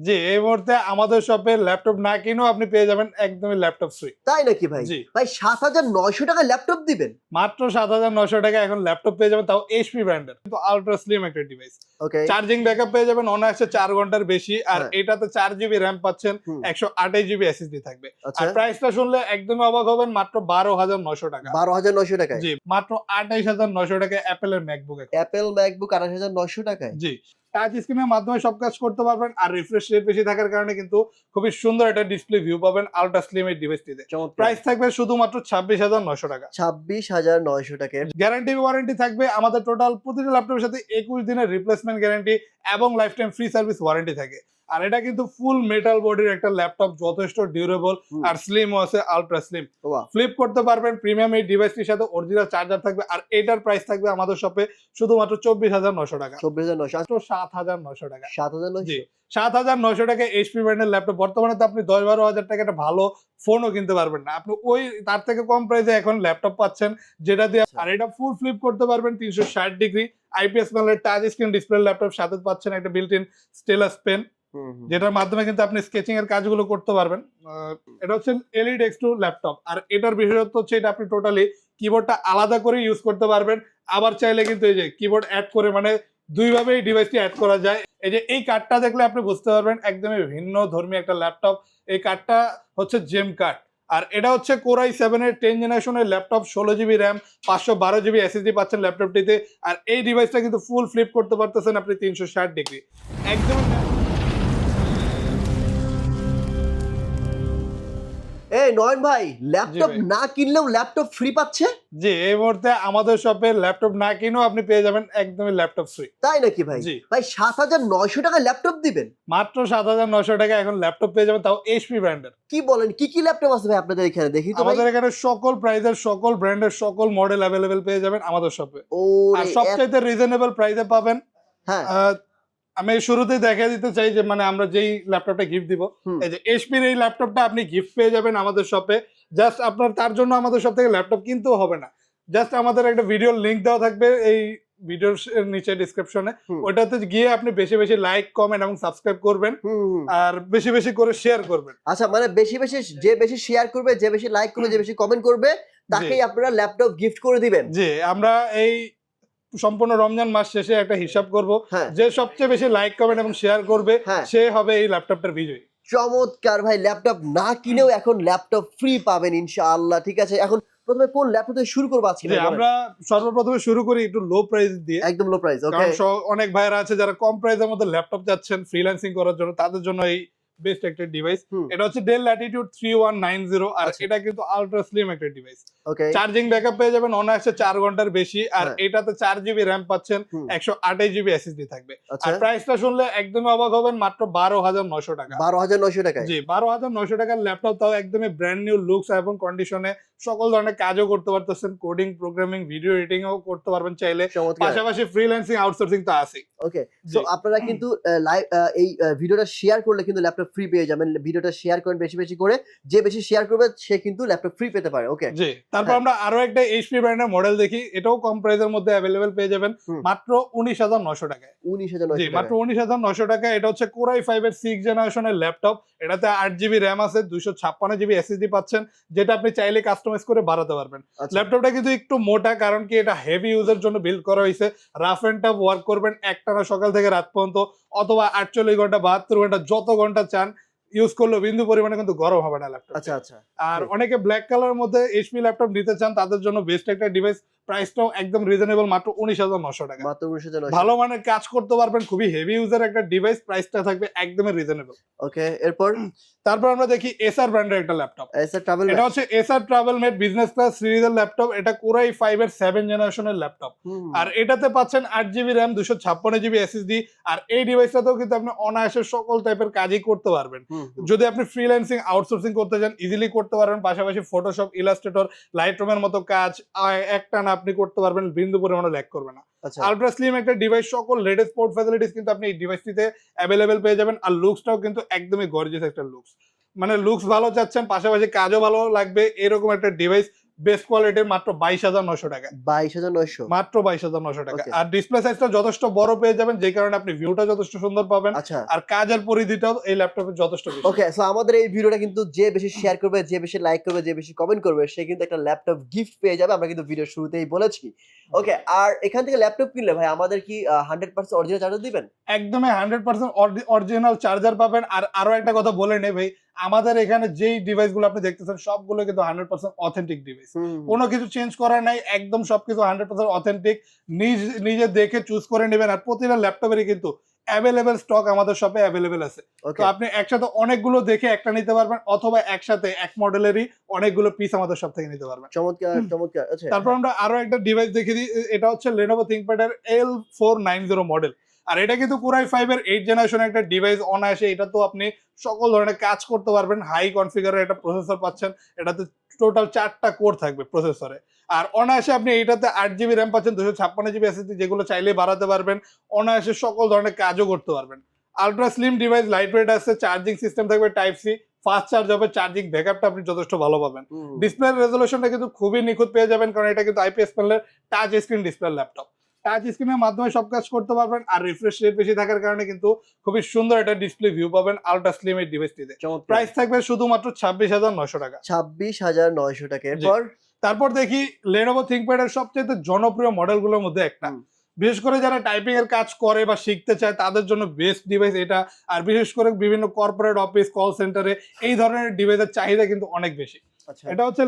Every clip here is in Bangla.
জি এই মুহূর্তে আমাদের শপে ল্যাপটপ না কিনেও আপনি পেয়ে যাবেন একদমই ল্যাপটপ ফ্রি তাই নাকি ভাই? জি। ভাই সাত হাজার নয়শো টাকা ল্যাপটপ দিবেন? মাত্র সাত হাজার নশো টাকা এখন ল্যাপটপ পেয়ে যাবেন তাও এইচপি ব্র্যান্ডের কিন্তু আলট্রা স্লিম একটা ডিভাইস ওকে চার্জিং ব্যাকআপ পেয়ে যাবেন অনায়াসে চার ঘণ্টার বেশি। আর হ্যাঁ। এটাতে চার জিবি র্যাম পাচ্ছেন। একশো আঠাশ জিবি এসএসডি থাকবে। আচ্ছা। আর প্রাইসটা শুনলে একদমই অবাক হবেন মাত্র বারো হাজার নশো টাকা। বারো হাজার নয়শো টাকায়? জি মাত্র আঠাইশ হাজার নশো টাকা অ্যাপেলের ম্যাকবুক অ্যাপেল ম্যাকবুক আঠাশ হাজার নয়শো টাকায়? জি। টাচ স্ক্রিনের মাধ্যমে সব কাজ করতে পারবেন আর রিফ্রেশ রেট বেশি থাকার কারণে কিন্তু খুবই সুন্দর একটা ডিসপ্লে ভিউ পাবেন আলট্রা স্লিম এর ডিভাইসটিতে প্রাইস থাকবে শুধুমাত্র ছাব্বিশ হাজার নয়শো টাকা। ছাব্বিশ হাজার নয়শো টাকা। গ্যারান্টি ওয়ারেন্টি থাকবে আমাদের টোটাল প্রতিটা ল্যাপটপের সাথে একুশ দিনের রিপ্লেসমেন্ট গ্যারান্টি এবং life time free service warranty থাকে। আর এটা কিন্তু ফুল মেটাল বডির একটা ল্যাপটপ যথেষ্ট ডিউরেবল। আর স্লিমও আছে আলট্রা স্লিম ফ্লিপ করতে পারবেন প্রিমিয়াম এই ডিভাইসটির সাথে অরিজিনাল চার্জার থাকবে আর এটার প্রাইস থাকবে আমাদের শপে শুধুমাত্র চব্বিশ হাজার নশো টাকা। চব্বিশ হাজার মাত্র সাত হাজার নশো টাকা। সাত হাজার জি নয়শো সাত হাজার নশো টাকা এইচপি ব্র্যান্ডের ল্যাপটপ বর্তমানে তো আপনি দশ বারো হাজার টাকা একটা ভালো ফোনও কিনতে পারবেন না। আপনি ওই তার থেকে কম প্রাইসে এখন ল্যাপটপ পাচ্ছেন যেটা দিয়ে আচ্ছা। আর এটা ফুল ফ্লিপ করতে পারবেন তিনশো ষাট ডিগ্রি। আইপিএস প্যানেলের টাচ স্ক্রিন ডিসপ্লে ল্যাপটপ সাথে পাচ্ছেন একটা বিল্ট ইন স্টেলাস পেন। যেটার মাধ্যমে কিন্তু আপনি স্কেচিং এর কাজগুলো করতে পারবেন। এটা হচ্ছে এলইডি এক্স টু ল্যাপটপ আর এটার বিশেষত্ব হচ্ছে এটা আপনি টোটালি কিবোর্ডটা আলাদা করে ইউজ করতে পারবেন। আবার চাইলে কিন্তু এই যে কিবোর্ড অ্যাড করে মানে দুইভাবে এই ডিভাইসটি অ্যাড করা যায়। এই যে এই কার্ডটা দেখলে আপনি বুঝতে পারবেন, একদমই ভিন্ন ধর্মী একটা ল্যাপটপ এই কার্ডটা হচ্ছে জেম কার্ড আর এটা হচ্ছে কোরাই সেভেন এর টেন জেনারেশনের ল্যাপটপ ষোলো জিবি র্যাম পাঁচশো বারো জিবি এসএসডি পাচ্ছেন ল্যাপটপটিতে আর এই ডিভাইসটা কিন্তু ফুল ফ্লিপ করতে পারতেছেন আপনি তিনশো ষাট ডিগ্রি একদম এই নয়ন ভাই ল্যাপটপ না কিনলেও ল্যাপটপ ফ্রি পাচ্ছে? জি এই মুহূর্তে আমাদের শপে ল্যাপটপ না কিনেও আপনি পেয়ে যাবেন একদমই ল্যাপটপ ফ্রি তাই নাকি ভাই? ভাই সাত হাজার নয়শো টাকা ল্যাপটপ দিবেন? মাত্র সাত হাজার নশো টাকা এখন ল্যাপটপ পেয়ে যাবেন তাও এইচপি ব্র্যান্ডের কি বলেন কি কি ল্যাপটপ আছে ভাই আপনাদের এখানে? দেখি তো আমাদের এখানে সকল প্রাইজের সকল ব্র্যান্ডের সকল মডেল অ্যাভেলেবেল পেয়ে যাবেন আমাদের শপে ও আর সবচাইতে রিজনেবল প্রাইসে পাবেন হ্যাঁ। আমি শুরুতেই দেখা দিতে চাই যে মানে আমরা যেই ল্যাপটপটা গিফট দিব। এই যে এইচপির এই ল্যাপটপটা আপনি গিফট পেয়ে যাবেন আমাদের শপে জাস্ট আপনার তার জন্য আমাদের শপ থেকে ল্যাপটপ কিনতেও হবে না। জাস্ট আমাদের একটা ভিডিও লিংক দেওয়া থাকবে এই ভিডিওর নিচে ডিসক্রিপশনে। ওটাতে গিয়ে আপনি বেশি বেশি লাইক কমেন্ট এবং সাবস্ক্রাইব করবেন। আর বেশি বেশি করে শেয়ার করবেন। আচ্ছা মানে বেশি বেশি যে বেশি শেয়ার করবে যে বেশি লাইক করবে যে বেশি কমেন্ট করবে তাকেই আপনারা ল্যাপটপ গিফট করে দিবেন। জি আমরা এই সম্পূর্ণ রমজান মাস শেষে একটা হিসাব করব। হ্যাঁ। যে সবচেয়ে বেশি লাইক কমেন্ট এবং শেয়ার করবে হ্যাঁ। সে হবে এই ল্যাপটপটার বিজয়ী। চমৎকার ভাই ল্যাপটপ না কিনেও এখন ল্যাপটপ ফ্রি পাবেন ইনশাআল্লাহ ঠিক আছে? এখন প্রথমে কোন ল্যাপটপ থেকে শুরু করব আজকে? আমরা সর্বপ্রথমে শুরু করি একটু লো প্রাইস দিয়ে। একদম লো প্রাইস ওকে অনেক ভাইরা আছে যারা কম প্রাইসের মধ্যে ল্যাপটপ যাচ্ছেন ফ্রিল্যান্সিং করার জন্য তাদের জন্য এই বেস্ট একটা ডিভাইস এটা হচ্ছে Dell Latitude three one nine zero আর আচ্ছা। এটা কিন্তু আলট্রা স্লিম একটা ডিভাইস ওকে চার্জিং ব্যাকআপ পেয়ে যাবেন অনায়াসে চার ঘণ্টার বেশি আর হ্যাঁ। এটাতে চার জিবি র্যাম পাচ্ছেন। একশো আঠাশ জিবি এসএসডি থাকবে। আচ্ছা। আর প্রাইসটা শুনলে একদমই অবাক হবেন মাত্র বারো হাজার নয়শো টাকা। বারো হাজার নয়শো টাকা জি বারো হাজার নশো টাকার ল্যাপটপ তাও একদমই ব্র্যান্ড নিউ লুকস এবং কন্ডিশনে সকল ধরনের কাজও করতে পারতেছেন কোডিং প্রোগ্রামিং ভিডিও এডিটিংও করতে পারবেন চাইলে। পাশাপাশি ফ্রিল্যান্সিং আউটসোর্সিং তো আছেই। ওকে। তো আপনারা কিন্তু লাইভ এই ভিডিওটা শেয়ার করলে কিন্তু ল্যাপটপ ফ্রি পেয়ে যাবেন। ভিডিওটা শেয়ার করেন বেশি বেশি করে। যে বেশি শেয়ার করবে সে কিন্তু ল্যাপটপ ফ্রি পেতে পারে। ওকে জি তারপর হ্যাঁ। আমরা আরও একটা এইচপি ব্র্যান্ডের মডেল দেখি। এটাও কম প্রাইসের মধ্যে অ্যাভেলেবেল পেয়ে যাবেন। মাত্র উনিশ হাজার নশো টাকায়। উনিশ হাজার জি মাত্র টাকা উনিশ হাজার নশো টাকা এটা হচ্ছে কোরাই ফাইভ এর সিক্স জেনারেশনের ল্যাপটপ এটাতে আট জিবি র্যাম আছে দুইশো ছাপ্পান্ন জিবি এসএসডি পাচ্ছেন। যেটা আপনি চাইলে কাস্টমাইজ করে বাড়াতে পারবেন। আচ্ছা। ল্যাপটপটা কিন্তু একটু মোটা কারণ কি এটা হেভি ইউজের জন্য বিল্ড করা হয়েছে। রাফ অ্যান্ড টাফ ওয়ার্ক করবেন একটানা সকাল থেকে রাত পর্যন্ত অথবা আটচল্লিশ ঘণ্টা বাহাত্তর ঘণ্টা যত ঘণ্টা চান ইউজ করলেও বিন্দু পরিমাণে কিন্তু গরম হবে না ল্যাপটপ আচ্ছা আচ্ছা। আর অনেকে ব্ল্যাক কালার মধ্যে এইচপি ল্যাপটপ নিতে চান তাদের জন্য বেস্ট একটা ডিভাইস প্রাইসটাও একদম রিজনেবল মাত্র উনিশ হাজার নশো টাকা। মাত্র উনিশ হাজার ভালো মানের কাজ করতে পারবেন খুবই হেভি ইউজার একটা ডিভাইস প্রাইসটা থাকবে একদমই রিজনেবল ওকে এরপর? তারপর আমরা দেখি এসআর ব্র্যান্ডের একটা ল্যাপটপ এসআর ট্রাভেল এটা হচ্ছে SR travel made business class সিরিজের ল্যাপটপ এটা কোরাই ফাইভ এর সেভেন জেনারেশনের ল্যাপটপ আর এটাতে পাচ্ছেন আট জিবি র্যাম দুশো ছাপ্পান্ন জিবি এসএসডি আর এই ডিভাইসটাতেও কিন্তু আপনি অনায়াসে সকল টাইপের কাজই করতে পারবেন। যদি আপনি ফ্রিল্যান্সিং আউটসোর্সিং করতে চান ইজিলি করতে পারবেন পাশাপাশি ফটোশপ ইলাস্ট্রেটর লাইটরুমের মতো কাজ আহ, আপনি করতে পারবেন বিন্দু পরিমাণে ল্যাক করবে না। আলট্রা স্লিম একটা ডিভাইস সকল লেটেস্ট পোর্ট ফ্যাসিলিটিস কিন্তু আপনি এই ডিভাইসটিতে অ্যাভেলেবেল পেয়ে যাবেন আর লুকসটাও কিন্তু একদমই গর্জিয়াস একটা লুকস মানে লুকস ভালো চাচ্ছেন পাশাপাশি কাজও ভালো লাগবে এরকম একটা ডিভাইস বেস্ট কোয়ালিটির মাত্র বাইশ হাজার নশো টাকা। বাইশ হাজার নয়শো। মাত্র বাইশ হাজার নশো টাকা। আর ডিসপ্লে সাইজটা যথেষ্ট বড় পেয়ে যাবেন যে কারণে আপনি ভিউটা যথেষ্ট সুন্দর পাবেন। আচ্ছা। আর কাজের পরিধিটাও এই ল্যাপটপে যথেষ্ট ওকে সো আমাদের এই ভিডিওটা কিন্তু যে বেশি শেয়ার করবে যে বেশি লাইক করবে যে বেশি কমেন্ট করবে সে কিন্তু একটা ল্যাপটপ গিফট পেয়ে যাবে। আমরা কিন্তু ভিডিও শুরুতেই বলেছি। ওকে আর এখান থেকে ল্যাপটপ কিনলে ভাই আমাদের কি হান্ড্রেড পার্সেন্ট অরিজিনাল চার্জার দিবেন? একদমই হান্ড্রেড পার্সেন্ট অরিজিনাল চার্জার পাবেন। আর আরও একটা কথা বলে নেই ভাই আমাদের এখানে যেই ডিভাইসগুলো আপনি দেখতেছেন সবগুলো কিন্তু হান্ড্রেড পার্সেন্ট অথেন্টিক ডিভাইস কোনো কিছু চেঞ্জ করার নাই একদম সবকিছু হান্ড্রেড পার্সেন্ট অথেন্টিক নিজ নিজে দেখে চুজ করে নেবেন আর প্রতিটা ল্যাপটপেরই কিন্তু অ্যাভেলেবেল স্টক আমাদের শপে অ্যাভেলেবেল আছে। তো আপনি একসাথে অনেকগুলো দেখে একটা নিতে পারবেন অথবা একসাথে এক মডেলেরই অনেকগুলো পিস আমাদের সব থেকে নিতে পারবেন। চমৎকার চমৎকার আচ্ছা। তারপর আমরা আরও একটা ডিভাইস দেখে দিই এটা হচ্ছে L four nine zero model আর এটা কিন্তু কোরাই ফাইভ এর এইট জেনারেশন একটা ডিভাইস অনায়াসে এটা তো আপনি সকল ধরনের কাজ করতে পারবেন। হাই কনফিগারের একটা প্রসেসর পাচ্ছেন। এটাতে টোটাল চারটা কোর থাকবে প্রসেসরে আর অনায়াসে আপনি এইটাতে আট জিবি র্যাম পাচ্ছেন দুশো ছাপ্পান্ন জিবি এসএসডি যেগুলো চাইলে বাড়াতে পারবেন। অনায়াসে সকল ধরনের কাজও করতে পারবেন। Ultra slim device light weight আছে চার্জিং সিস্টেম থাকবে টাইপ সি ফাস্ট চার্জ হবে চার্জিং ব্যাকআপটা আপনি যথেষ্ট ভালো পাবেন। ডিসপ্লে রেজলিউশনটা কিন্তু খুবই নিখুঁত পেয়ে যাবেন কারণ এটা কিন্তু আইপিএস প্যানেলের touch screen display laptop touch স্ক্রিনের মাধ্যমে সব কাজ করতে পারবেন আর রিফ্রেশ রেট বেশি থাকার কারণে কিন্তু খুবই সুন্দর একটা ডিসপ্লে ভিউ পাবেন আলট্রা স্লিম এই ডিভাইসটিতে প্রাইস থাকবে শুধুমাত্র ছাব্বিশ হাজার নশো টাকা। ছাব্বিশ হাজার নয়শো টাকা। এরপর? তারপর দেখি লেনোভো থিঙ্কপ্যাড এর সবচেয়ে জনপ্রিয় মডেলগুলোর মধ্যে একটা। বিশেষ করে যারা টাইপিং এর কাজ করে বা শিখতে চায় তাদের জন্য বেস্ট ডিভাইস এটা। আর বিশেষ করে বিভিন্ন কর্পোরেট অফিস কল সেন্টারে এই ধরনের ডিভাইসের চাহিদা কিন্তু অনেক বেশি। এটা হচ্ছে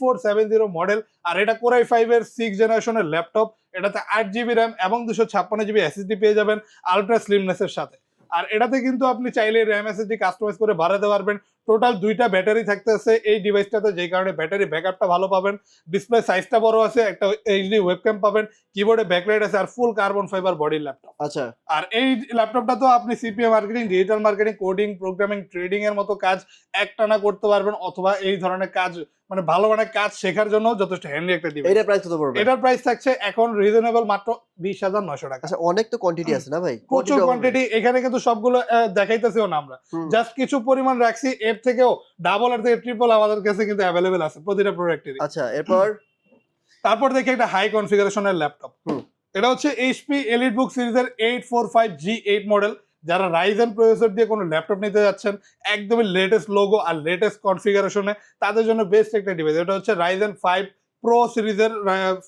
ফোর সেভেন জিরো মডেল আর এটা Core i5 এর সিক্স জেনারেশনের ল্যাপটপ এটাতে আট জিবি র্যাম এবং দুশো ছাপ্পান্ন জিবি এসএসডি পেয়ে যাবেন আলট্রা স্লিমনেসের সাথে। আর এটাতে কিন্তু আপনি চাইলে র্যাম এসএসডি কাস্টমাইজ করে বাড়াতে পারবেন। টোটাল দুইটা ব্যাটারি থাকতেছে। এই ডিভাইসটাতে যে কারণে ব্যাটারি ব্যাকআপটা ভালো পাবেন। ডিসপ্লে সাইজটা বড় আছে একটা এইচডি ওয়েবক্যাম পাবেন কিবোর্ডে ব্যাকলাইট আছে আর ফুল কার্বন ফাইবার বডির ল্যাপটপ আচ্ছা। আর এই ল্যাপটপটা তো আপনি CPA marketing digital marketing coding programming trading এর মতো কাজ একটানা করতে পারবেন অথবা এই ধরনের কাজ মানে ভালো মানের কাজ শেখার জন্য যথেষ্ট হ্যান্ডি একটা ডিভাইস এটা প্রাইস কত পড়বে? এটার প্রাইস থাকছে এখন রিজনেবল মাত্র বিশ হাজার নশো টাকা। আচ্ছা অনেক তো কোয়ান্টিটি আছে না ভাই? প্রচুর কোয়ান্টিটি এখানে কিন্তু সবগুলো দেখাইতেছিও না আমরা। জাস্ট কিছু পরিমাণ রাখছি এর থেকেও ডাবল আর থেকে ট্রিপল আমাদের কাছে কিন্তু অ্যাভেলেবেল আছে প্রতিটা প্রোডাক্টেরই আচ্ছা এরপর? তারপর দেখি একটা হাই কনফিগারেশনের ল্যাপটপ এটা হচ্ছে এইচপি এলিট বুক সিরিজের eight four five G eight model যারা রাইজেন প্রসেসর দিয়ে কোনো ল্যাপটপ নিতে যাচ্ছেন একদমই লেটেস্ট লোগো আর লেটেস্ট কনফিগারেশনে তাদের জন্য বেস্ট একটা ডিভাইস এটা হচ্ছে রাইজেন ফাইভ প্রো সিরিজের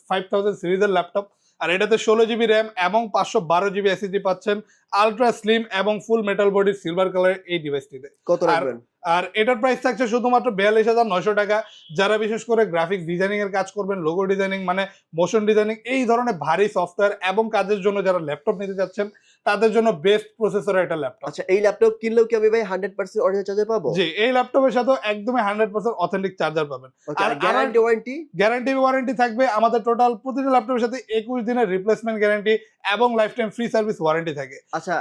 ফাইভ থাউজেন্ড সিরিজের ল্যাপটপ আর এটাতে ষোলো জিবি র্যাম এবং পাঁচশো বারো জিবি এসএসডি পাচ্ছেন আলট্রা স্লিম এবং ফুল মেটাল বডির সিলভার কালারের এই ডিভাইসটিতে কত রাখবেন? আর এটার প্রাইস থাকছে শুধুমাত্র বিয়াল্লিশ হাজার নয়শো টাকা। যারা বিশেষ করে গ্রাফিক ডিজাইনিং এর কাজ করবেন লোগো ডিজাইনিং মানে মোশন ডিজাইনিং এই ধরনের ভারী সফটওয়্যার এবং কাজের জন্য যারা ল্যাপটপ নিতে যাচ্ছেন তাদের জন্য বেস্ট প্রসেসর একটা ল্যাপটপ আচ্ছা এই ল্যাপটপ কিনলেও কি আমি ভাই হান্ড্রেড পার্সেন্ট অরিজিনাল চার্জার পাবো? জি এই ল্যাপটপের সাথে একদমই হান্ড্রেড পার্সেন্ট অথেন্টিক চার্জার পাবেন। আর গ্যারান্টি ওয়ারেন্টি গ্যারান্টি ওয়ারেন্টি থাকবে আমাদের টোটাল প্রতিটা ল্যাপটপের সাথে একুশ দিনের রিপ্লেসমেন্ট গ্যারান্টি এবং life time free service warranty থাকে। আচ্ছা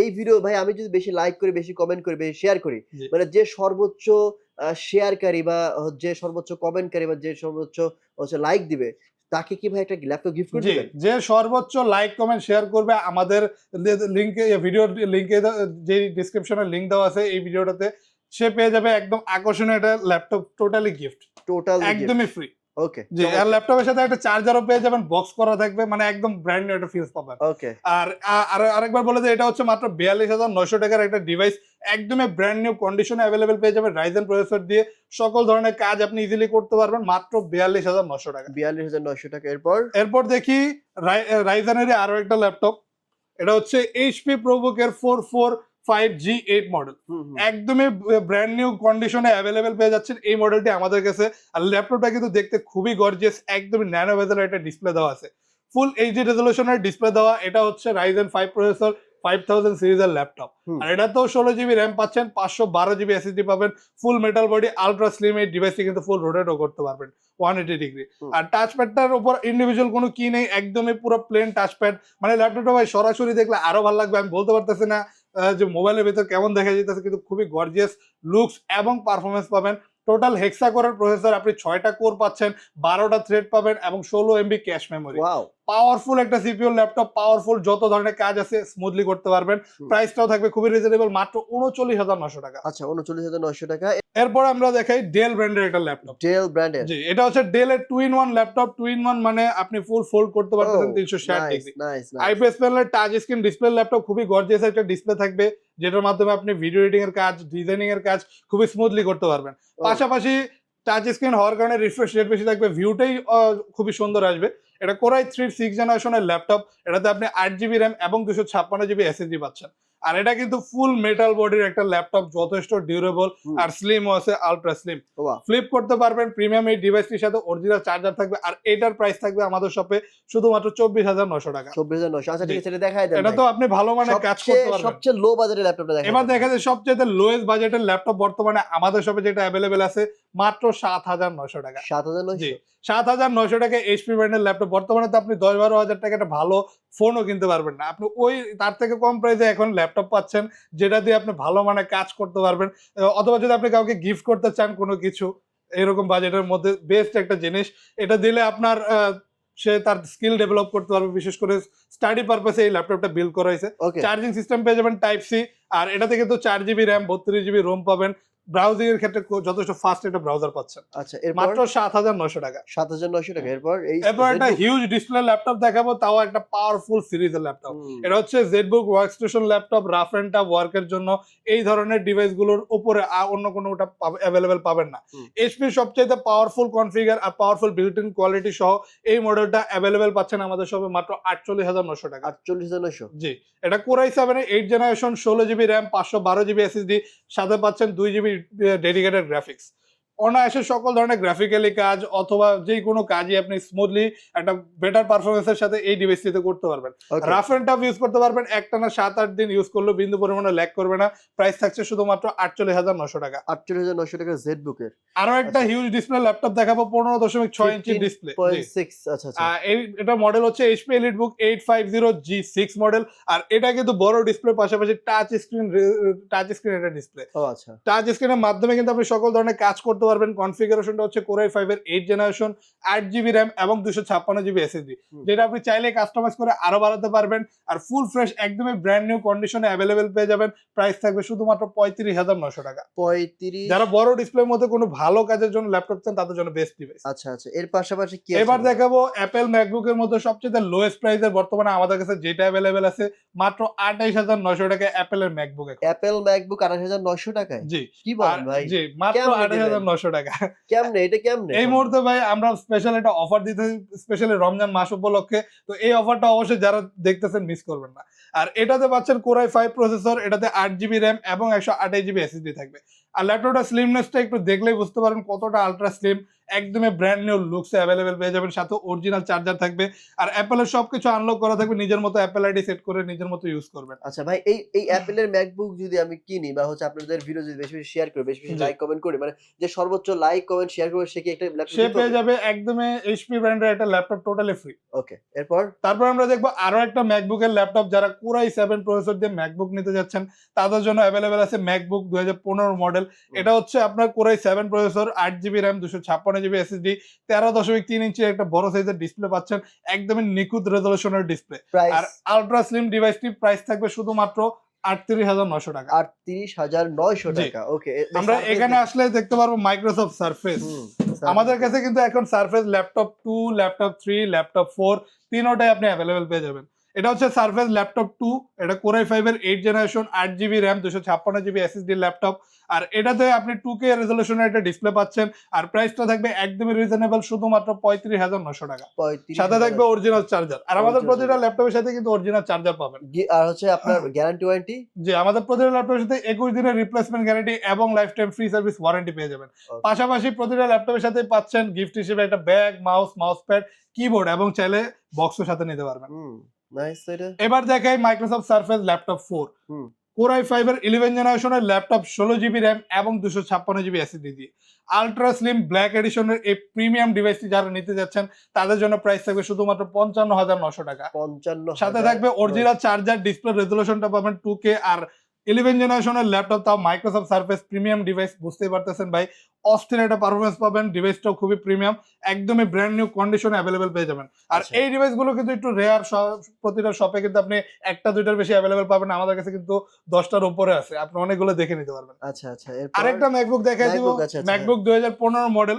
এই ভিডিও ভাই আমি যদি বেশি লাইক করি বেশি কমেন্ট করি বেশি শেয়ার করি। মানে যে সর্বোচ্চ শেয়ারকারী বা যে সর্বোচ্চ কমেন্টকারী বা যে সর্বোচ্চ হচ্ছে লাইক দিবে তাকে কি ভাই একটা ল্যাপটপ গিফট করে দিবেন? যে সর্বোচ্চ লাইক কমেন্ট শেয়ার করবে আমাদের লিঙ্কে ভিডিও লিঙ্কে যে ডেসক্রিপশনে লিঙ্ক দেওয়া আছে এই ভিডিওটাতে সে পেয়ে যাবে একদম আকর্ষণীয় একটা ল্যাপটপ টোটালি গিফট টোটাল একদমই ফ্রি ওকে জি আর ল্যাপটপের সাথে একটা চার্জারও পেয়ে যাবেন বক্স করা থাকবে মানে একদম ব্র্যান্ড নিউ একটা ফিলস পাবেন। ওকে আর আর আরেকবার বলে এটা হচ্ছে মাত্র বিয়াল্লিশ হাজার নয়শো টাকার একটা ডিভাইস একদমই ব্র্যান্ড নিউ কন্ডিশনে অ্যাভেলেবেল পেয়ে যাবেন রাইজেন প্রসেসর দিয়ে। সকল ধরনের কাজ আপনি ইজিলি করতে পারবেন মাত্র বিয়াল্লিশ হাজার নশো টাকা। বিয়াল্লিশ হাজার নয়শো টাকা। এরপর? এরপর দেখি রাইজানেরই আরও একটা ল্যাপটপ এটা হচ্ছে HP প্রোবুকের four four five G eight model. একদমই ব্র্যান্ড নিউ কন্ডিশনে অ্যাভেলেবেল পেয়ে যাচ্ছেন এই মডেলটি আমাদের কাছে। আর ল্যাপটপটা কিন্তু দেখতে খুবই গর্জিয়াস একদমই ন্যানো ভেজেলের একটা ডিসপ্লে দেওয়া আছে। ফুল এইচডি রেজলিউশনের ডিসপ্লে দেওয়া এটা হচ্ছে Ryzen five processor five thousand সিরিজের ল্যাপটপ। আর এটাতেও ষোলো জিবি র্যাম পাচ্ছেন পাঁচশো বারো জিবি এসএসডি পাবেন full metal body ultra slim এই ডিভাইসটি কিন্তু ফুল রোটেটও করতে পারবেন ওয়ান এইটি ডিগ্রি। আর টাচপ্যাডটার উপর ইন্ডিভিজুয়াল কোনো কি নেই একদমই পুরো প্লেন টাচপ্যাড মানে ল্যাপটপটা ভাই সরাসরি দেখলে আরও ভালো লাগবে আমি বলতে পারতেছি না। যে মোবাইলের ভিতর কেমন দেখা যেতেছে কিন্তু খুবই গর্জিয়াস লুকস এবং পারফরমেন্স পাবেন। টোটাল হেক্সা কোরের প্রসেসর আপনি ছয়টা কোর পাচ্ছেন, বারোটা থ্রেড পাবেন এবং ষোলো এমবি ক্যাশ মেমোরি পাওয়ারফুল একটা সিপিইউ ল্যাপটপ পাওয়ারফুল যত ধরনের কাজ আছে স্মুথলি করতে পারবেন। প্রাইসটাও থাকবে খুবই রিজনেবল মাত্র উনচল্লিশ হাজার নশো টাকা। আচ্ছা উনচল্লিশ হাজার নয়শো টাকা। এরপর আমরা দেখাই ডেল ব্র্যান্ডের একটা ল্যাপটপ ডেল ব্র্যান্ডের জি এটা হচ্ছে ডেলের two in one laptop two in one মানে আপনি ফুল ফোল্ড করতে পারতেছেন তিনশো ষাট ডিগ্রি আইপিএস প্যানেলের টাচ স্ক্রিন ডিসপ্লে ল্যাপটপ খুবই গর্জিয়াস একটা ডিসপ্লে থাকবে যেটার মাধ্যমে আপনি ভিডিও এডিটিং এর কাজ ডিজাইনিং এর কাজ খুবই স্মুথলি করতে পারবেন। পাশাপাশি টাচ স্ক্রিন হওয়ার কারণে রিফ্রেশ রেট বেশি থাকবে ভিউটাই খুবই সুন্দর আসবে। এটা কোরাই থ্রি সিক্স জেনারেশনের ল্যাপটপ, এটাতে আপনি আট জিবি র্যাম এবং দুশো ছাপ্পান্ন জিবি এসএসডি পাচ্ছেন। আর এটা কিন্তু ফুল মেটাল বডির একটা ল্যাপটপ যথেষ্ট ডিউরেবল আর স্লিমও আছে আলট্রা স্লিম ফ্লিপ করতে পারবেন প্রিমিয়াম এই ডিভাইসটির সাথে অরিজিনাল চার্জার থাকবে আর এটার প্রাইস থাকবে আমাদের শপে শুধুমাত্র চব্বিশ হাজার নশো টাকা। চব্বিশ হাজার নয়শো। আচ্ছা ঠিক আছে দেখাই দেন এটা তো আপনি ভালো মানের কাজ করতে পারবেন। সবচেয়ে লো বাজারের ল্যাপটপটা দেখা এবার দেখা যায় সবচেয়ে লোয়েস্ট বাজেটের ল্যাপটপ বর্তমানে আমাদের শপে যেটা অ্যাভেলেবেল আছে মাত্র সাত হাজার নশো টাকা। সাত হাজার জি নয়শো সাত হাজার নশো টাকা এইচপি ব্র্যান্ডের ল্যাপটপ বর্তমানে তো আপনি দশ বারো হাজার টাকা একটা ভালো ফোনও কিনতে পারবেন না। আপনি ওই তার থেকে কম প্রাইসে এখন ল্যাপটপ পাচ্ছেন যেটা দিয়ে আপনি ভালো মানে কাজ করতে পারবেন অথবা যদি আপনি কাউকে গিফট করতে চান কোনো কিছু এরকম বাজেটের মধ্যে বেস্ট একটা জিনিস এটা দিলে আপনার সে তার স্কিল ডেভেলপ করতে পারবে বিশেষ করে স্টাডি পারপাসে এই ল্যাপটপটা বিল্ড করা হয়েছে চার্জিং সিস্টেম পেয়ে যাবেন টাইপ সি আর এটাতে কিন্তু চার জিবি র্যাম বত্রিশ জিবি রোম পাবেন। ব্রাউজিং এর ক্ষেত্রে যথেষ্ট ফাস্ট একটা ব্রাউজার পাচ্ছেন। আচ্ছা এরপর? মাত্র সাত হাজার নশো টাকা। সাত হাজার নয়শো টাকা। এরপর এই এরপর একটা হিউজ ডিসপ্লে ল্যাপটপ দেখাবো তাও একটা পাওয়ারফুল সিরিজের ল্যাপটপ এটা হচ্ছে ZBook workstation laptop rough and tough ওয়ার্কের জন্য। এই ধরনের উপরে অন্য কোনো ওটা অ্যাভেলেবেল পাবেন না। এইচপি সবচাইতে পাওয়ারফুল কনফিগার আর পাওয়ারফুল বিল্ট ইন কোয়ালিটি সহ এই মডেলটা অ্যাভেলেবেল পাচ্ছেন আমাদের সবে মাত্র আটচল্লিশ হাজার নশো টাকা। আটচল্লিশ হাজার নয়শো? জি এটা core i seven eight generation ষোলো জিবি র্যাম পাঁচশো বারো জিবি এসএসডি সাথে পাচ্ছেন দুই জিবি very dedicated graphics. অনায়াসে সকল ধরনের গ্রাফিক্যালি কাজ অথবা যে কোনো কাজই আপনি স্মুথলি একটা বেটার পারফরমেন্সের সাথে এই ডিভাইসটিতে করতে পারবেন। রাফ এন্ড টাফ ইউজ করতে পারবেন একটানা সাত আট দিন ইউজ করলেও বিন্দু পরিমাণে ল্যাক করবে না। প্রাইস থাকছে শুধুমাত্র আটচল্লিশ হাজার নশো টাকা। আটচল্লিশ হাজার নয়শো টাকা জেড বুকের আরও একটা। হিউজ ডিসপ্লে ল্যাপটপ দেখাবো পনেরো দশমিক ছয় ইঞ্চি ডিসপ্লে আচ্ছা আচ্ছা। এই এটা মডেল হচ্ছে HP EliteBook eight five zero G six model আর এটা কিন্তু বড় ডিসপ্লে পাশাপাশি টাচ স্ক্রিন টাচ স্ক্রিন এটা ডিসপ্লে ও আচ্ছা। টাচ স্ক্রিনের মাধ্যমে কিন্তু আপনি সকল ধরনের কাজ করতে পারবেন। কনফিগারেশনটা হচ্ছে কোরাই ফাইভ এর এইট জেনারেশন আট জিবি র্যাম এবং দুশো ছাপ্পান্ন জিবি এসএসডি। যেটা আপনি চাইলে কাস্টমাইজ করে আরও বাড়াতে পারবেন আর ফুল ফ্রেশ একদমই ব্র্যান্ড নিউ কন্ডিশনে অ্যাভেলেবেল পেয়ে যাবেন। প্রাইস থাকবে শুধুমাত্র পঁয়ত্রিশ হাজার নশো টাকা। পঁয়ত্রিশ যারা বড় ডিসপ্লের মধ্যে কোনো ভালো কাজের জন্য ল্যাপটপ চান তাদের জন্য বেস্ট ডিভাইস আচ্ছা আচ্ছা এর পাশাপাশি কি এবার দেখাবো অ্যাপেল ম্যাকবুকের মধ্যে সবচেয়ে লোয়েস্ট প্রাইসের বর্তমানে আমাদের কাছে যেটা অ্যাভেলেবেল আছে মাত্র আঠাইশ হাজার নশো টাকা অ্যাপেলের ম্যাকবুক অ্যাপেল ম্যাকবুক আঠাশ হাজার নয়শো টাকায়? জি। কি বলেন ভাই? জি মাত্র আঠাইশ হাজার দিবেন? নশো টাকা। কেমনে? এটা কেমনে? এই মুহূর্তে ভাই আমরা স্পেশাল একটা অফার দিতে স্পেশালি রমজান মাস উপলক্ষে। তো এই অফারটা অবশ্যই যারা দেখতেছেন মিস করবেন না। আর এটাতে পাচ্ছেন কোরাই ফাইভ প্রসেসর এটাতে আট জিবি র্যাম এবং একশো আঠাশ জিবি এসএসডি থাকবে। আর ল্যাপটপটা স্লিমনেসটা একটু দেখলেই বুঝতে পারেন কতটা আলট্রা স্লিম একদমই ব্র্যান্ড নিউ লুকসে অ্যাভেলেবেল পেয়ে যাবেন। সাথে অরিজিনাল চার্জার থাকবে। আর অ্যাপেলের সবকিছু আনলক করা থাকবে। নিজের মতো অ্যাপেল আইডি সেট করে নিজের মতো ইউজ করবেন। আচ্ছা ভাই এই এই অ্যাপেলের ম্যাকবুক যদি আমি কিনি বা হচ্ছে আপনাদের ভিডিও যদি বেশি বেশি শেয়ার করি বেশি বেশি লাইক কমেন্ট করি মানে যে সর্বোচ্চ লাইক কমেন্ট শেয়ার করবে সে কি একটা ল্যাপটপ সে পেয়ে যাবে একদমই এইচপি ব্র্যান্ডের একটা ল্যাপটপ টোটালি ফ্রি ওকে এরপর? তারপর আমরা দেখব আরও একটা ম্যাকবুকের ল্যাপটপ যারা কোরাই সেভেন প্রসেসর দিয়ে ম্যাকবুক নিতে যাচ্ছেন তাদের জন্য অ্যাভেলেবেল আছে ম্যাকবুক দুই হাজার পনেরো মডেল এটা হচ্ছে আপনার কোরাই সেভেন প্রসেসর আট জিবি র্যাম দুশো ছাপ্পান্ন জিবি এসএসডি তেরো দশমিক তিন ইঞ্চির একটা বড় সাইজের ডিসপ্লে পাচ্ছেন একদমই নিখুঁত রেজলিউশনের ডিসপ্লে আর আলট্রা স্লিম ডিভাইসটি প্রাইস থাকবে শুধুমাত্র আটত্রিশ হাজার নশো টাকা। আটত্রিশ হাজার নয়শো টাকা ওকে আমরা এখানে আসলে দেখতে পারব মাইক্রোসফট সার্ফেস আমাদের কাছে কিন্তু এখন Surface laptop two laptop three laptop four তিনোটাই আপনি অ্যাভেলেবেল পেয়ে যাবেন। এটা হচ্ছে সারফেস ল্যাপটপ টু এটা কোরাই ফাইভ এর এইট জেনারেশন আট জিবি র্যাম দুশো ছাপ্পান্ন জিবি এসএসডি ল্যাপটপ আর এটাতে আপনি টু কে রেজলিউশনের একটা ডিসপ্লে পাচ্ছেন। আর প্রাইসটা থাকবে একদমই রিজনেবল শুধুমাত্র পঁয়ত্রিশ হাজার নশো টাকা। সাথে থাকবে অরিজিনাল চার্জার আর আমাদের প্রতিটা ল্যাপটপের সাথে কিন্তু অরিজিনাল চার্জার পাবেন। আর হচ্ছে আপনার গ্যারান্টি ওয়ারেন্টি যে আমাদের প্রতিটা ল্যাপটপের সাথে একুশ দিনের রিপ্লেসমেন্ট গ্যারান্টি এবং life time free service warranty পেয়ে যাবেন। পাশাপাশি প্রতিটা ল্যাপটপের সাথে পাচ্ছেন গিফট হিসেবে একটা bag mouse mouse pad keyboard এবং চাইলে বক্সের সাথে নিতে পারবেন। নাইস এটা এবার দেখাই Microsoft Surface laptop four hmm. Core i five এর ইলেভেন জেনারেশনের ল্যাপটপ ষোলো জিবি র্যাম এবং দুশো ছাপ্পান্ন জিবি এসএসডি দিয়ে আলট্রা স্লিম ব্ল্যাক এডিশনের এই প্রিমিয়াম ডিভাইসটি যারা নিতে যাচ্ছেন তাদের জন্য প্রাইস থাকবে শুধুমাত্র পঞ্চান্ন হাজার নশো টাকা পঞ্চান্ন সাথে থাকবে। অরিজিনাল চার্জার ডিসপ্লে রেজলিউশনটা পাবেন টু কে আর ইলেভেন জেনারেশনের ল্যাপটপ তাও মাইক্রোসফট সার্ফেস প্রিমিয়াম ডিভাইস বুঝতেই পারতেছেন ভাই। অস্থির একটা পারফরমেন্স পাবেন ডিভাইসটাও খুবই প্রিমিয়াম একদমই ব্র্যান্ড নিউ কন্ডিশনে অ্যাভেলেবেল পেয়ে যাবেন। আর আচ্ছা। এই ডিভাইসগুলো কিন্তু একটু রেয়ার প্রতিটা শপে কিন্তু আপনি একটা দুইটার বেশি অ্যাভেলেবেল পাবেন আমাদের কাছে কিন্তু দশটার উপরে আছে আপনি অনেকগুলো দেখে নিতে পারবেন। আচ্ছা আচ্ছা আরেকটা ম্যাকবুক দেখাই দিব MacBook, আচ্ছা, ম্যাকবুক দুই হাজার পনেরো মডেল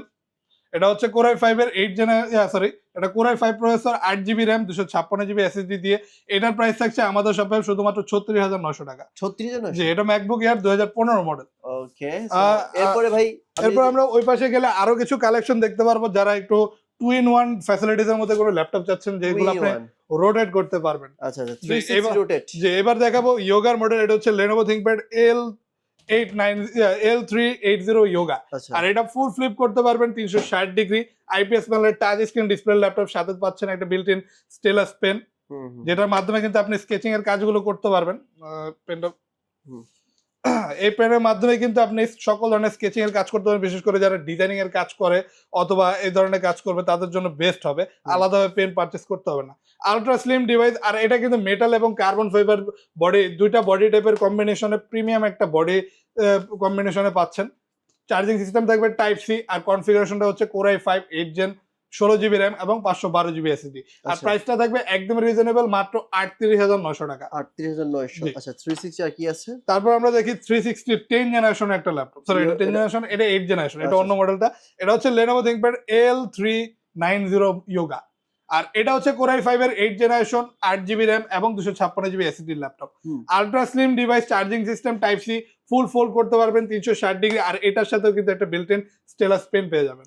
এটা হচ্ছে কোরাই ফাইভ এর এইট জেনার সরি এটা কোরাই ফাইভ প্রসেসর আট জিবি র্যাম দুশো ছাপ্পান্ন জিবি এসএসডি দিয়ে। এটার প্রাইস থাকছে আমাদের শপে শুধুমাত্র ছত্রিশ হাজার নশো টাকা। ছত্রিশ জন যে এটা ম্যাকবুক এয়ার দুই হাজার পনেরো মডেল ওকে এরপরে ভাই এরপর আমরা ওই পাশে গেলে আরও কিছু কালেকশন দেখতে পারব যারা একটু টু ইন ওয়ান ফ্যাসিলিটিস এর মধ্যে কোনো ল্যাপটপ চাচ্ছেন যেগুলো আপনি। রোটেট করতে পারবেন। আচ্ছা আচ্ছা এবার- এবার দেখাবো ইয়োগার মডেল এটা হচ্ছে Lenovo ThinkPad L eight nine L three eight zero Yoga আর এটা ফুল ফ্লিপ করতে পারবেন তিনশো ষাট ডিগ্রি আইপিএস প্যানেলের টাচ স্ক্রিন ডিসপ্লে ল্যাপটপ সাথে পাচ্ছেন একটা বিল্ট ইন স্টেলাস পেন। যেটার মাধ্যমে কিন্তু আপনি স্কেচিং এর কাজগুলো করতে পারবেন পেনটা। এই পেনের মাধ্যমে কিন্তু আপনি সকল ধরনের স্কেচিং এর কাজ করতে পারেন বিশেষ করে যারা ডিজাইনিং এর কাজ করে অথবা এই ধরনের কাজ করবে তাদের জন্য বেস্ট হবে। আলাদাভাবে পেন পারচেস করতে হবে না। আলট্রা স্লিম ডিভাইস আর এটা কিন্তু মেটাল এবং কার্বন ফাইবার বডি দুইটা বডি টাইপের কম্বিনেশনে প্রিমিয়াম একটা বডি কম্বিনেশনে পাচ্ছেন। চার্জিং সিস্টেম থাকবে টাইপ সি আর কনফিগারেশনটা হচ্ছে core i five eight gen ষোলো জিবি র্যাম এবং পাঁচশো বারো জিবি এসএসডি আর আচ্ছা। প্রাইসটা থাকবে একদম রিজনেবল মাত্র আটত্রিশ হাজার নশো টাকা। আটত্রিশ হাজার নয়শো। আচ্ছা থ্রি সিক্সটি আর কি আছে? তারপর আমরা দেখি থ্রি সিক্সটি টেন জেনারেশন একটা ল্যাপটপ সরি এটা টেন জেনারেশন এটা এইট জেনারেশন এটা আচ্ছা, অন্য মডেলটা এটা হচ্ছে Lenovo ThinkPad L three nine zero Yoga আর এটা হচ্ছে কোরাই ফাইভ এর এইট জেনারেশন আট জিবি র্যাম এবং দুশো ছাপ্পান্ন GB SSD laptop ultra slim device charging system type C full fold করতে পারবেন তিনশো ষাট ডিগ্রি আর এটার সাথেও কিন্তু একটা বিল্ট ইন স্টেলাস পেন পেয়ে যাবেন।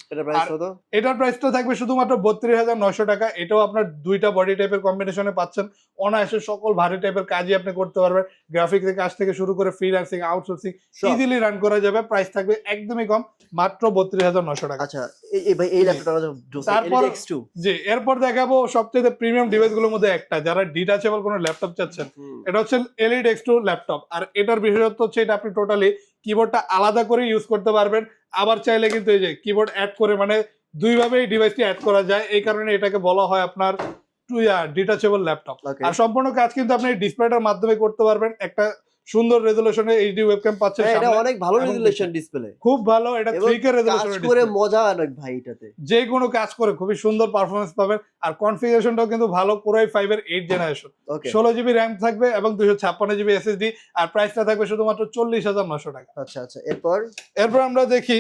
এটার প্রাইসটা থাকবে শুধুমাত্র বত্রিশ হাজার নশো টাকা এটাও আপনার দুইটা বডি টাইপের কম্বিনেশনে পাচ্ছেন। অনায়াসে সকল ভারী টাইপের কাজই আপনি করতে পারবেন। গ্রাফিক্সের কাজ থেকে শুরু করে ফ্রিল্যান্সিং আউটসোর্সিং ইজিলি রান করা যাবে। প্রাইস থাকবে একদমই কম মাত্র বত্রিশ হাজার নশো টাকা। আচ্ছা ভাই এই তারপর- জি এরপর দেখাবো সবচেয়ে প্রিমিয়াম ডিভাইসগুলোর মধ্যে একটা। যারা ডিটাচেবল কোনো ল্যাপটপ চাচ্ছেন এটা হচ্ছে এলইড এক্স টু ল্যাপটপ আর এটার বিশেষত্ব হচ্ছে এটা আপনি টোটালি কিবোর্ডটা আলাদা করে ইউজ করতে পারবেন। আবার চাইলে কিন্তু এই যে কিবোর্ড অ্যাড করে মানে দুইভাবে এই ডিভাইসটি অ্যাড করা যায়। এই কারণে এটাকে বলা হয় আপনার টু ইয়ার ডিটাচেবল ল্যাপটপ আর সম্পূর্ণ কাজ কিন্তু আপনি ডিসপ্লেটার মাধ্যমে করতে পারবেন। একটা সুন্দর রেজলিউশনে এইচডি ওয়েবক্যাম পাচ্ছেন হ্যাঁ, এটা অনেক ভালো এবং রেজুলেশন ডিসপ্লে খুব ভালো এটা এবং থ্রি কে কাজ করে মজা অনেক ভাই এটাতে। যে কোনো কাজ করে খুবই সুন্দর পারফরমেন্স পাবেন। আর কনফিগারেশনটাও কিন্তু ভালো কোরাই ফাইভ এর এইট জেনারেশন ওকে ষোলো জিবি র্যাম থাকবে এবং দুশো ছাপ্পান্ন জিবি এসএসডি আর প্রাইসটা থাকবে শুধুমাত্র চল্লিশ হাজার নশো টাকা। আচ্ছা আচ্ছা এরপর? এরপর আমরা দেখি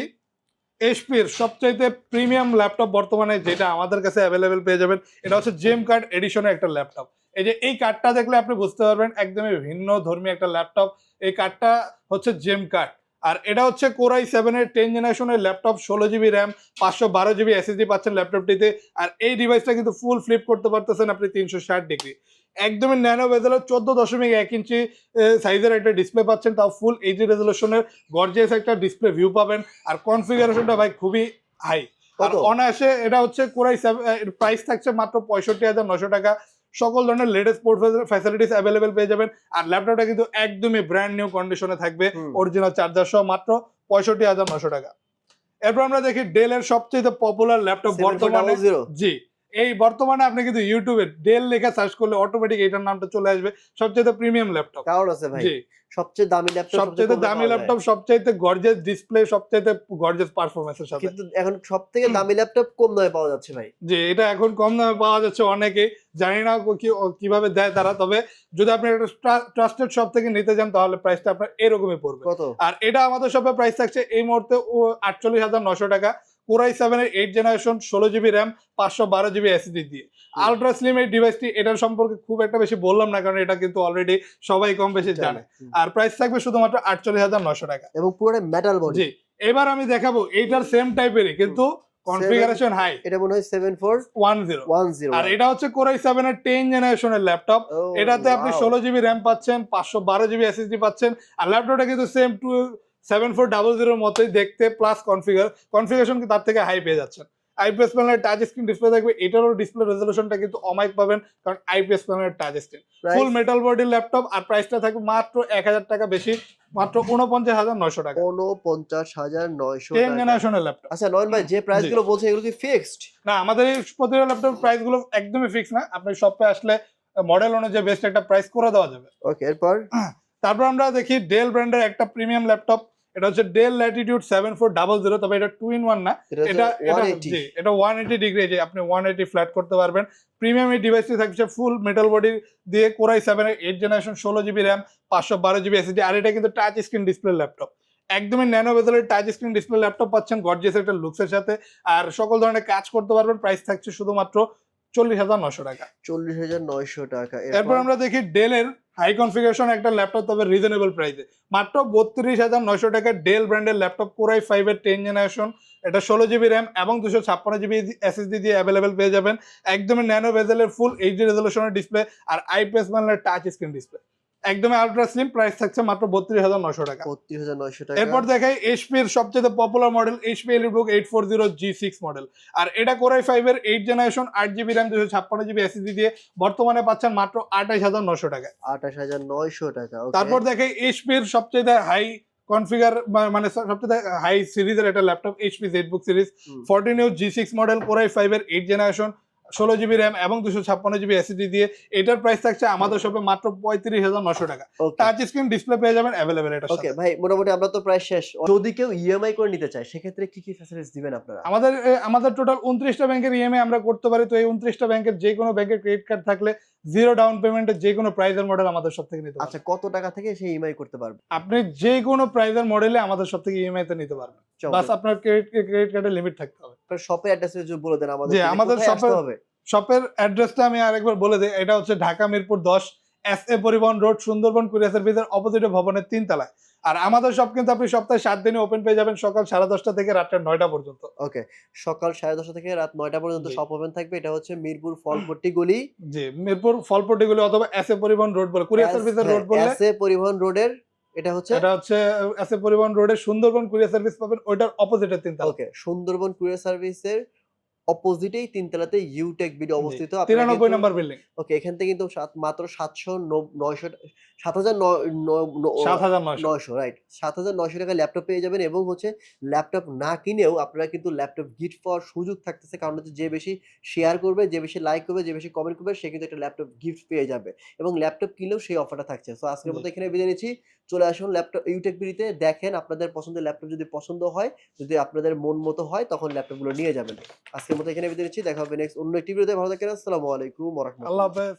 এইচপির সবচাইতে প্রিমিয়াম ল্যাপটপ বর্তমানে যেটা আমাদের কাছে অ্যাভেলেবেল পেয়ে যাবেন এটা হচ্ছে জেম কার্ড এডিশনের একটা ল্যাপটপ এই যে এই কার্ডটা দেখলে আপনি বুঝতে পারবেন একদমই ভিন্ন ধর্মী একটা ল্যাপটপ এই কার্ডটা হচ্ছে জেম কার্ড আর এটা হচ্ছে কোরাই সেভেনের টেন জেনারেশনের ল্যাপটপ ষোলো জিবি র্যাম পাঁচশো বারো জিবি এসএসডি পাচ্ছেন ল্যাপটপটিতে আর এই ডিভাইসটা কিন্তু ফুল ফ্লিপ করতে পারতেছেন আপনি তিনশো ষাট ডিগ্রি একদমই ন্যানো বেজেলের চোদ্দ দশমিক এক ইঞ্চি সাইজের একটা ডিসপ্লে পাচ্ছেন তাও ফুল এইচডি রেজলিউশনের গর্জিয়াস একটা ডিসপ্লে ভিউ পাবেন। আর কনফিগারেশনটা ভাই খুবই হাই আর অনায়াসে এটা হচ্ছে কোরাই প্রাইস থাকছে মাত্র পঁয়ষট্টি হাজার নশো টাকা। সকল ধরনের লেটেস্ট পোর্ট ফ্যাসিলিটিস অ্যাভেলেবেল পেয়ে যাবেন। আর ল্যাপটপটা কিন্তু একদমই ব্র্যান্ড নিউ কন্ডিশনে থাকবে। অরিজিনাল চার্জার সহ মাত্র পঁয়ষট্টি হাজার নশো টাকা। এরপর আমরা দেখি ডেলের সবচেয়ে পপুলার ল্যাপটপ বর্তমানে জি। এই বর্তমানে আপনি কিন্তু ইউটিউবে ডেল লেখা সার্চ করলে অটোমেটিক এটার নামটা চলে আসবে। সবচেয়ে প্রিমিয়াম ল্যাপটপ কারণ আছে ভাই। সবচেয়ে দামি ল্যাপটপ সবচেয়ে দামি ল্যাপটপ সবচেয়ে গর্জেস ডিসপ্লে সবচেয়ে গর্জেস পারফরমেন্সের সাথে। কিন্তু এখন সব থেকে দামি ল্যাপটপ কম দামে পাওয়া যাচ্ছে ভাই। যে এটা এখন কম দামে পাওয়া যাচ্ছে অনেকে। জানি না কীভাবে দেয় তারা তবে যদি আপনি একটা ট্রাস্টেড শপ থেকে নিতে যান তাহলে প্রাইসটা আপনার এরকমই পড়বে। কত? আর এটা আমাদের শপে প্রাইস থাকছে এই মুহূর্তে আটচল্লিশ হাজার নশো টাকা। কোরাই সেভেনের এইট জেনারেশন ষোলো জিবি র্যাম পাঁচশো বারো জিবি এসিডি দিয়ে। আলট্রা স্লিম এই ডিভাইসটি এটার সম্পর্কে খুব একটা বেশি বললাম না কারণ এটা কিন্তু অলরেডি সবাই কম বেশি জানে আর প্রাইস থাকবে শুধুমাত্র আটচল্লিশ হাজার নশো টাকা। এবং পুরো মেটাল বডি জি এবার আমি দেখাবো এইটার সেম টাইপেরই কিন্তু কনফিগারেশন হাই এটা মনে হয় seven four one zero one zero আর এটা হচ্ছে কোরাই সেভেনের টেন জেনারেশনের ল্যাপটপ এটাতে আপনি ষোলো জিবি র্যাম পাচ্ছেন পাঁচশো বারো জিবি এসএসডি পাচ্ছেন আর ল্যাপটপটা কিন্তু same two seven four double জিরোর মতোই দেখতে প্লাস কনফিগার কনফিগারেশন তার থেকে হাই পেয়ে যাচ্ছেন। আইপিএস প্যানেলের টাচ স্ক্রিন ডিসপ্লে থাকবে এটারও ডিসপ্লে রেজলিউশনটা কিন্তু অমাইক পাবেন কারণ আইপিএস প্যানেলের টাচ স্ক্রিন ফুল মেটাল বডির ল্যাপটপ আর প্রাইসটা থাকবে মাত্র এক হাজার টাকা বেশি মাত্র উনপঞ্চাশ হাজার নশো টাকা। পঞ্চাশ হাজার নয়শো টেন জেনারেশনের ল্যাপটপ আচ্ছা নয়ন ভাই যে প্রাইসগুলো বলছে এগুলো কি ফিক্সড না আমাদের এই প্রতিটা ল্যাপটপ প্রাইসগুলো একদমই ফিক্স না। আপনি শপে আসলে মডেল অনুযায়ী বেস্ট একটা প্রাইস করে দেওয়া যাবে। ওকে এরপর? তারপর আমরা দেখি ডেল ব্র্যান্ডের একটা প্রিমিয়াম ল্যাপটপ এটা হচ্ছে Dell Latitude seven four double zero তবে এটা টু ইন ওয়ান না। এটা এটা এটা 180 ওয়ান এইটি ডিগ্রি যে আপনি ওয়ান এইটি ফ্ল্যাট করতে পারবেন। প্রিমিয়াম এই ডিভাইসটি থাকছে ফুল মেটাল বডি দিয়ে core i seven eight generation ষোলো জিবি র্যাম পাঁচশো বারো জিবি এসএসডি আর এটা কিন্তু টাচ স্ক্রিন ডিসপ্লে ল্যাপটপ একদমই ন্যানো বেজেলের টাচ স্ক্রিন ডিসপ্লে ল্যাপটপ পাচ্ছেন গর্জিয়াস একটা লুকসের সাথে। আর সকল ধরনের কাজ করতে পারবেন প্রাইস থাকছে শুধুমাত্র চল্লিশ হাজার নয়শো টাকা। চল্লিশ হাজার নয়শো টাকা। এরপর আমরা দেখি ডেলের হাই কনফিগারেশন একটা ল্যাপটপ তবে রিজনেবল প্রাইসে মাত্র বত্রিশ হাজার নয়শো টাকা ডেল ব্র্যান্ডের ল্যাপটপ কোরাই ফাইভ এর টেন জেনারেশন এটা ষোলো জিবি র্যাম এবং দুশো ছাপ্পান্ন জিবি এসএসডি দিয়ে অ্যাভেলেবেল পেয়ে যাবেন। একদমই ন্যানো ভেজেলের ফুল এইচডি রেজলিউশনের ডিসপ্লে আর আইপিএস মানে টাচ স্ক্রিন ডিসপ্লে একদমই আলট্রা স্লিম প্রাইস থাকছে মাত্র বত্রিশ হাজার নশো টাকা। বত্রিশ হাজার নয়শো টাকা। এরপর দেখাই এইচপির সবচেয়ে popular model HP EliteBook eight four zero G six model আর এটা কোরাই ফাইভ এর এইট জেনারেশন আট জিবি র্যাম দুশো ছাপ্পান্ন জিবি এসএসডি দিয়ে বর্তমানে পাচ্ছেন মাত্র আঠাশ হাজার নশো টাকা। আঠাশ হাজার নয়শো টাকা? তারপর দেখে এইচপির সবচেয়ে হাই কনফিগার মানে সবচেয়ে হাই সিরিজের একটা laptop HP ZBook series hmm. Fourteen U G six model core i five এর এইট জেনারেশন ষোলো জিবি র্যাম এবং দুশো ছাপ্পান্ন জিবি এসএসডি দিয়ে এটার প্রাইস থাকছে আমাদের শপে মাত্র পঁয়ত্রিশ হাজার নশো টাকা। টাচ স্ক্রিন ডিসপ্লে পেয়ে যাবেন অ্যাভেলেবেল এটা ওকে ভাই মোটামুটি আমরা তো প্রায় শেষ। যদি কেউ ইএমআই করে নিতে চায় সেক্ষেত্রে কি কি ফ্যাসিলিটিস দিবেন আপনারা? আমাদের আমাদের টোটাল উনত্রিশটা ব্যাংকের ইএমআই আমরা করতে পারি। তো এই উনত্রিশটা ব্যাংকের যে কোনো ব্যাংকের ক্রেডিট কার্ড থাকলে জিরো ডাউন পেমেন্টের যে কোনো প্রাইজের মডেল আমাদের সব থেকে নিতে আচ্ছা কত টাকা থেকে সেই ইএমআই করতে পারবে? আপনি যে কোনো প্রাইজের মডেলে আমাদের সব থেকে ইএমআই তে নিতে পারবেন। বাস আপনার ক্রেডিট ক্রেডিট কার্ডের লিমিট থাকতে হবে। শপের অ্যাড্রেস বলে দেন আমাদের আমাদের শপে হবে? শপের অ্যাড্রেসটা আমি আরেকবার বলে দিই এটা হচ্ছে ঢাকা মিরপুর দশ এস এ পরিবহন রোড সুন্দরবন কুরিয়ার সার্ভিসের অপোজিটে ভবনের তিন তলায় আর আমাদের শপ কিন্তু আপনি সপ্তাহে সাত দিনে ওপেন পেয়ে যাবেন সকাল সাড়ে দশটা থেকে রাত্রে নয়টা পর্যন্ত। ওকে সকাল সাড়ে দশটা থেকে রাত নয়টা পর্যন্ত। শপ ওপেন থাকবে এটা হচ্ছে মিরপুর ফলপট্টি গলি। জি মিরপুর ফলপট্টিগুলি অথবা এস এ পরিবহন রোড বলে কুরিয়ার সার্ভিসের রোড বললে এসএ পরিবহন রোডের এটা হচ্ছে এটা হচ্ছে এস এ পরিবহন রোডে সুন্দরবন কুরিয়ার সার্ভিস পাবেন ওইটার অপোজিটের তিন তলা ওকে সুন্দরবন কুরিয়ার সার্ভিসের অপোজিটেই তিনতলাতে ইউটেক বিডি অবস্থিত। তিরানব্বই নম্বর বিল্ডিং ওকে এখান থেকে কিন্তু মাত্র সাতশো নয়শো সাত হাজার নয়শো। রাইট সাত হাজার নয়শো টাকা ল্যাপটপ পেয়ে যাবেন এবং হচ্ছে ল্যাপটপ না কিনেও আপনারা কিন্তু ল্যাপটপ গিফট পাওয়ার সুযোগ থাকতেছে। কারণ হচ্ছে যে বেশি শেয়ার করবে যে বেশি লাইক করবে যে বেশি কমেন্ট করবে সে কিন্তু একটা ল্যাপটপ গিফট পেয়ে যাবে। এবং ল্যাপটপ কিনলেও সেই অফারটা থাকছে। তো আজকের মতো এখানে বিদায় নিচ্ছি। চলে আসুন ল্যাপটপ ইউটেক বিডিতে। দেখেন আপনাদের পছন্দের ল্যাপটপ যদি পছন্দ হয় যদি আপনাদের মন মতো হয় তখন ল্যাপটপগুলো নিয়ে যাবেন। আজকের মতো এখানে বিদায় নিচ্ছি। দেখা হবে নেক্সট অন্য একটি ভিডিওতে। ভালো থাকেন। আসসালামু আলাইকুম আল্লাহ হাফেজ।